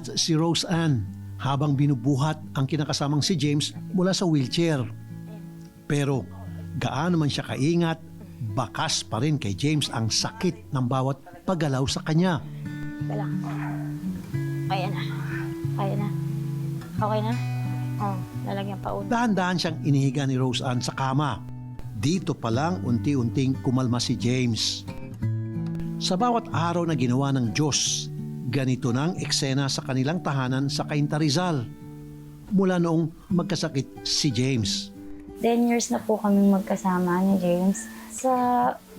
Nag-iingat si Rose Ann habang binubuhat ang kinakasamang si James mula sa wheelchair. Pero gaano man siya kaingat, bakas pa rin kay James ang sakit ng bawat paggalaw sa kanya. Wala. Kaya na. Kaya na. Okay na? Oo, lalagyan pa ulo. Dahan-dahan siyang inihiga ni Rose Ann sa kama. Dito pa lang unti-unting kumalma si James. Sa bawat araw na ginawa ng Diyos, ganito na ang eksena sa kanilang tahanan sa Cainta Rizal. Mula noong magkasakit si James. 10 years na po kami magkasama ni James. Sa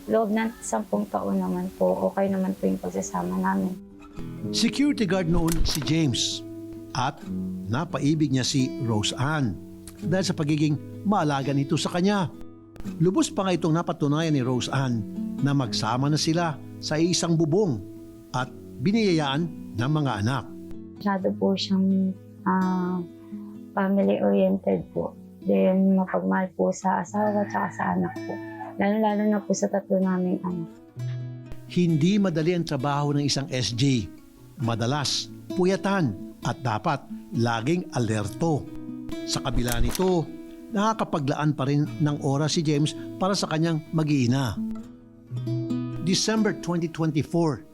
loob ng 10 taon naman po, okay naman po yung pagsasama namin. Security guard noon si James at napaibig niya si Rose Ann dahil sa pagiging maalaga nito sa kanya. Lubos pa nga itong napatunayan ni Rose Ann na magsama na sila sa isang bubong at biniyayaan ng mga anak. Masyado po siyang ah, family-oriented po. Then, mapagmahal po sa asawa at sa anak po. Lalo-lalo na po sa tatlo naming anak. Hindi madali ang trabaho ng isang SJ. Madalas, puyatan at dapat laging alerto. Sa kabila nito, nakakapaglaan pa rin ng oras si James para sa kanyang mag-iina. December 2024,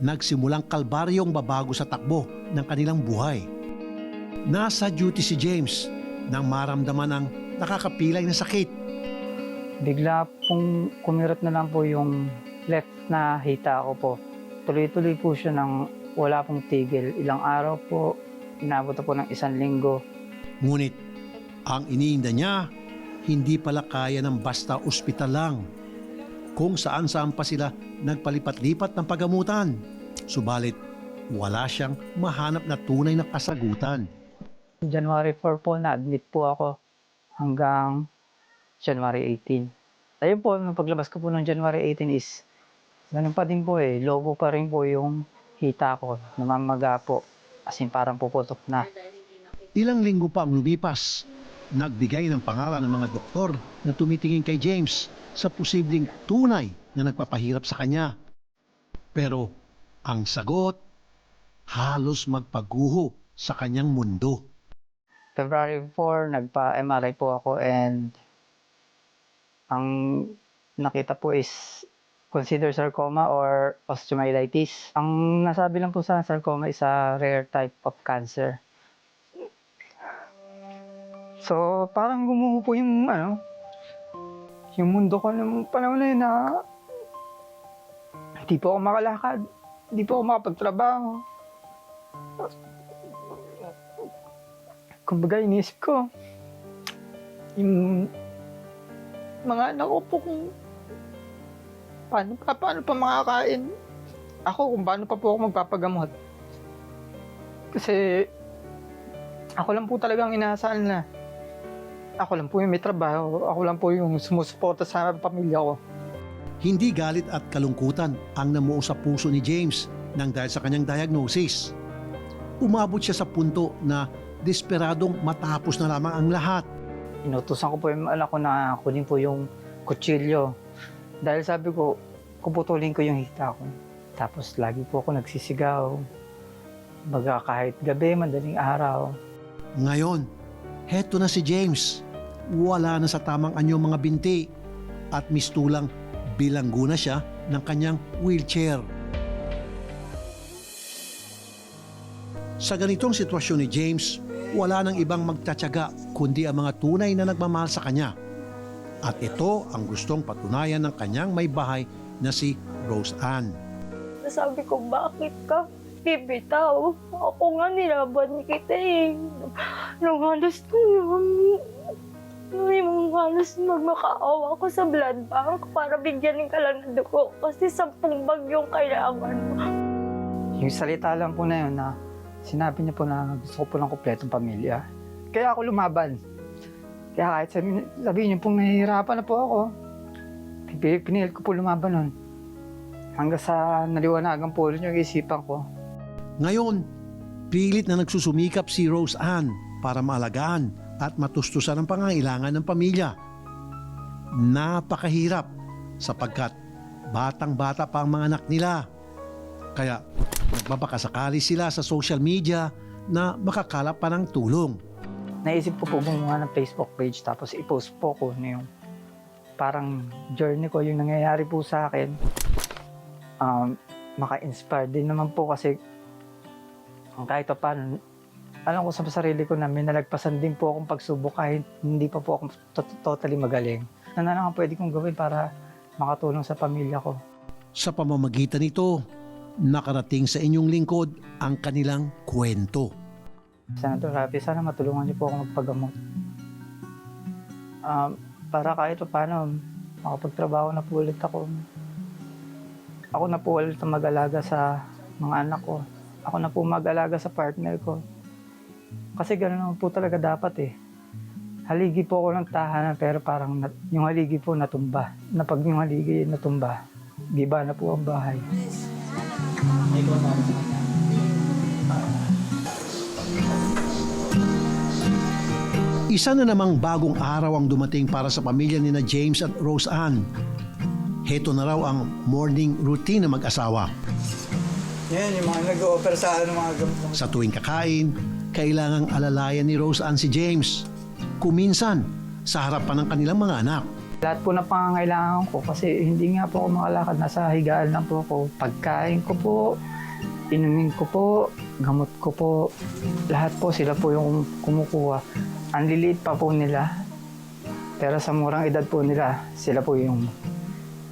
nagsimulang kalbaryong babago sa takbo ng kanilang buhay. Nasa duty si James nang maramdaman ang nakakapilay na sakit. Bigla pong kumirat na lang po yung left na hita ko po. Tuloy-tuloy po siya ng wala pong tigil. Ilang araw po, inabot na po ng isang linggo. Ngunit ang iniinda niya, hindi pala kaya ng basta ospital lang. Kung saan saan pa sila nagpalipat-lipat ng pagamutan. Subalit, wala siyang mahanap na tunay na kasagutan. January 4 po, na-admit po ako hanggang January 18. Ayun po, nung paglabas ko po ng January 18 is, ganun pa din po eh, lobo pa rin po yung hita ko, namamaga po. As in, parang puputok na. Ilang linggo pa ang lumipas, nagbigay ng pangalan ng mga doktor na tumitingin kay James sa posibleng tunay na nagpapahirap sa kanya. Pero ang sagot, halos magpaguho sa kanyang mundo. February 4, nagpa-MRI po ako and ang nakita po is consider sarcoma or osteomyelitis. Ang nasabi lang po sa sarcoma is a rare type of cancer. So, parang gumuho po yung ano, yung mundo ko ng panahon na yun na hindi po ako makalakad, hindi po ako makapagtrabaho. Kumbaga, inisip ko, yung mga anak ko po kung paano pa, paano pa makakain. Ako, kung paano pa po ako magpapagamot. Kasi, ako lang po talagang inaasahan na ako lang po yung may trabaho, ako lang po yung sumusuporta sa pamilya ko. Hindi galit at kalungkutan ang namuo sa puso ni James nang dahil sa kanyang diagnosis. Umabot siya sa punto na desperadong matapos na lamang ang lahat. Inutusan ko po yung anak ko na kunin po yung kutsilyo. Dahil sabi ko, kuputulin ko yung hita ko. Tapos lagi po ako nagsisigaw. Baga kahit gabi, madaling araw. Ngayon, heto na si James. Wala na sa tamang anyo mga binti at mistulang bilanggo na siya ng kanyang wheelchair. Sa ganitong sitwasyon ni James, wala nang ibang magtatyaga kundi ang mga tunay na nagmamahal sa kanya. At ito ang gustong patunayan ng kanyang may bahay na si Rose Ann. Sabi ko, bakit ka bibitaw? Ako nga nilaban kita eh. Nung halos nung, nung halos magmakaawa ako sa blood bank para bigyan ka lang ng dugo kasi sampung bag yung kailangan mo. Yung salita lang po na yun na sinabi niya po na gusto ko po ng kompletong pamilya. Kaya ako lumaban. Kaya kahit sabihin, sabihin niyo pong nahihirapan na po ako, pin- pinilit ko po lumaban nun. Hanggang sa naliwanagan po rin yung isipan ko. Ngayon, pilit na nagsusumikap si Rose Ann para maalagaan at matustusan ang pangangailangan ng pamilya. Napakahirap sapagkat batang-bata pa ang mga anak nila. Kaya Nagbabakasakali sila sa social media na makakalap pa ng tulong. Naisip ko po gumawa ng Facebook page tapos i-post po ko na yung parang journey ko, yung nangyayari po sa akin. Um, maka-inspire din naman po kasi kahit pa paano, alam ko sa sarili ko na may nalagpasan din po akong pagsubok kahit hindi pa po ako to- totally magaling. Ano lang ang pwede kong gawin para makatulong sa pamilya ko. Sa pamamagitan nito, nakarating sa inyong lingkod ang kanilang kwento. Senator Rafi, sana matulungan niyo po ako magpagamot. Um, para kahit pa paano, makapagtrabaho na po ulit ako. Ako na po ulit mag-alaga sa mga anak ko. Ako na po mag-alaga sa partner ko. Kasi gano'n naman po talaga dapat eh. Haligi po ako ng tahanan pero parang nat- yung haligi po natumba. Na pag yung haligi natumba, giba na po ang bahay. Isa na namang bagong araw ang dumating para sa pamilya ni na James at Rose Ann. Heto na raw ang morning routine ng mag-asawa. Yan, yung mga nag-offer sa ano, mga gamot. Sa tuwing kakain, kailangang alalayan ni Rose Ann si James. Kuminsan, sa harapan ng kanilang mga anak. Lahat po na pangangailangan ko kasi hindi nga po ako makalakad. Nasa higaan lang po ako. Pagkain ko po, inumin ko po, gamot ko po. Lahat po sila po yung kumukuha. Ang liliit pa po nila. Pero sa murang edad po nila, sila po yung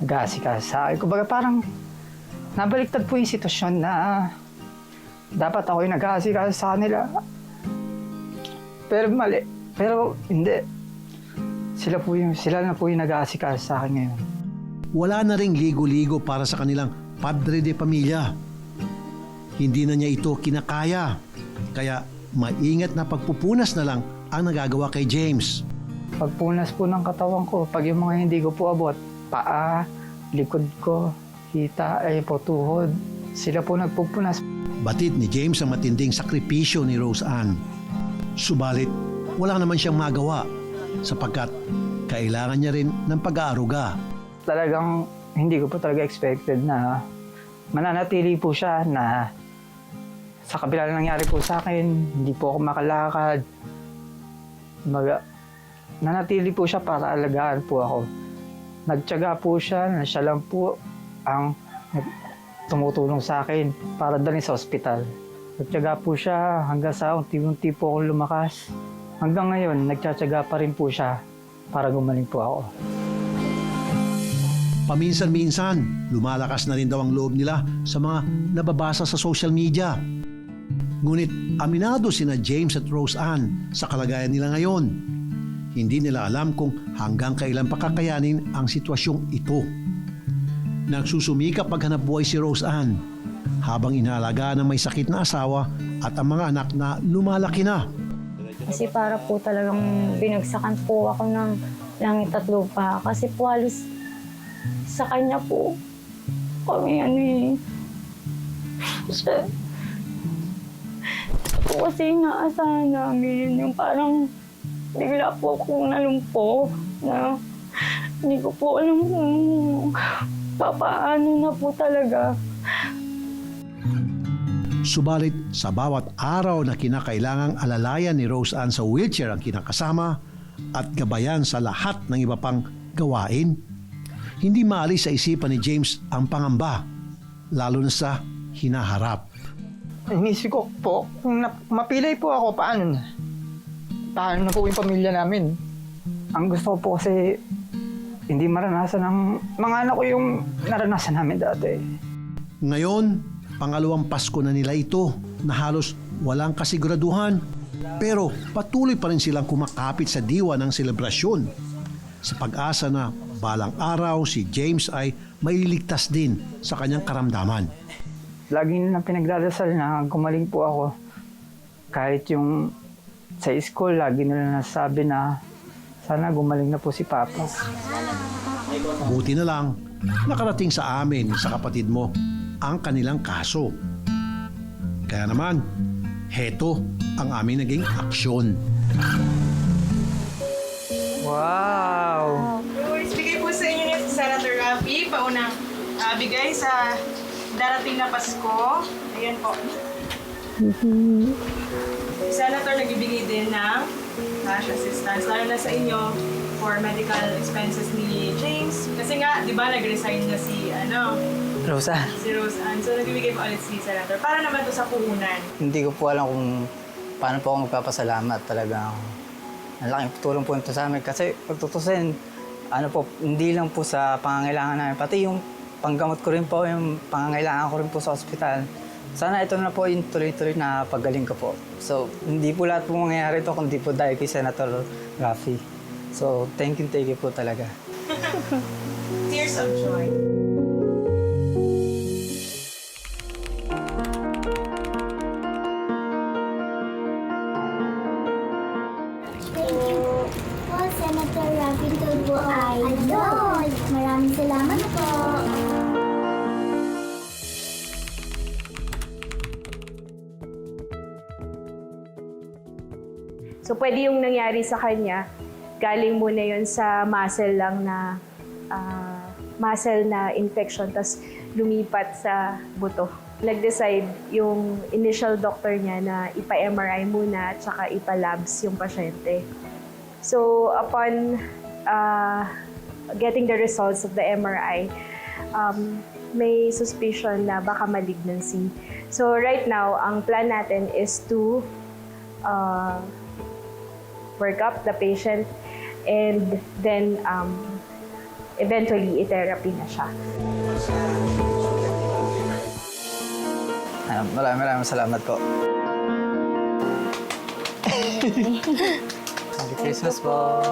nag-aasikas sa akin. Kumbaga parang nabaliktad po yung sitwasyon na dapat ako yung nag-aasikas sa kanila. Pero mali. Pero hindi. Sila po yung, sila na po yung nag-aasikas sa akin ngayon. Wala na ring ligo-ligo para sa kanilang padre de pamilya. Hindi na niya ito kinakaya. Kaya maingat na pagpupunas na lang ang nagagawa kay James. Pagpunas po ng katawan ko, pag yung mga hindi ko po abot, paa, likod ko, hita, ay po tuhod, sila po nagpupunas. Batid ni James ang matinding sakripisyo ni Rose Ann. Subalit, wala naman siyang magawa sapagkat kailangan niya rin ng pag-aaruga. Talagang hindi ko po talaga expected na mananatili po siya na sa kabila ng nangyari po sa akin, hindi po ako makalakad. Maga, nanatili po siya para alagaan po ako. Nagtyaga po siya na siya lang po ang tumutulong sa akin para dalhin sa ospital. Nagtyaga po siya hanggang sa unti-unti po ako lumakas. Hanggang ngayon, nagtsatsaga pa rin po siya para gumaling po ako. Paminsan-minsan, lumalakas na rin daw ang loob nila sa mga nababasa sa social media. Ngunit aminado sina James at Rose Ann sa kalagayan nila ngayon. Hindi nila alam kung hanggang kailan pakakayanin ang sitwasyong ito. Nagsusumika paghanap buhay si Rose Ann habang inalagaan ng may sakit na asawa at ang mga anak na lumalaki na. Kasi para po talagang binagsakan po ako ng langit at lupa. Kasi po halos sa kanya po kami ano eh. Siya, po kasi inaasahan namin yung parang bigla po akong nalumpo na hindi ko po alam kung papaano na po talaga. Subalit sa bawat araw na kinakailangang alalayan ni Rose Ann sa wheelchair ang kinakasama at gabayan sa lahat ng iba pang gawain, hindi maalis sa isipan ni James ang pangamba, lalo na sa hinaharap. Inisip ko po, kung na- mapilay po ako, paano na? Paano na po yung pamilya namin? Ang gusto ko po kasi hindi maranasan ng mga anak ko yung naranasan namin dati. Ngayon, pangalawang Pasko na nila ito na halos walang kasiguraduhan. Pero patuloy pa rin silang kumakapit sa diwa ng selebrasyon. Sa pag-asa na balang araw si James ay mailigtas din sa kanyang karamdaman. Lagi nilang pinagdadasal na gumaling po ako. Kahit yung sa school, lagi nila nasabi na sana gumaling na po si Papa. Buti na lang, nakarating sa amin sa kapatid mo ang kanilang kaso. Kaya naman, heto ang aming naging aksyon. Wow! Luis, bigay po sa inyo ni Senator Rafi, paunang ah, bigay sa darating darating na Pasko. Ayan po. Si Senator nagbibigay din ng cash assistance, lalo na sa inyo for medical expenses ni James. Kasi nga, di ba, nag-resign na si, ano, Rosa, si Rose Ann. So, nagbibigay po ulit si Senator. Para naman to sa puhunan. hindi ko po alam kung paano po ako magpapasalamat talaga. Ang laking tulong po ito sa amin kasi pagtutusin, ano po, hindi lang po sa pangangailangan namin, pati yung panggamot ko rin po, yung pangangailangan ko rin po sa ospital. Sana ito na po yung tuloy-tuloy na paggaling ko po. So, hindi po lahat po mangyayari ito kundi po dahil kay Senator Rafi. So, thank you, thank you po talaga. Tears of joy. So, pwede yung nangyari sa kanya, galing muna yun sa muscle lang na ah, muscle na infection, tas lumipat sa buto. Nag-decide yung initial doctor niya na ipa-MRI muna at saka ipa-labs yung pasyente. So, upon ah, getting the results of the MRI, um, may suspicion na baka malignancy. So, right now, ang plan natin is to uh, work up the patient and then um, eventually i-therapy na siya. Ano, maraming maraming salamat po. Merry Christmas po.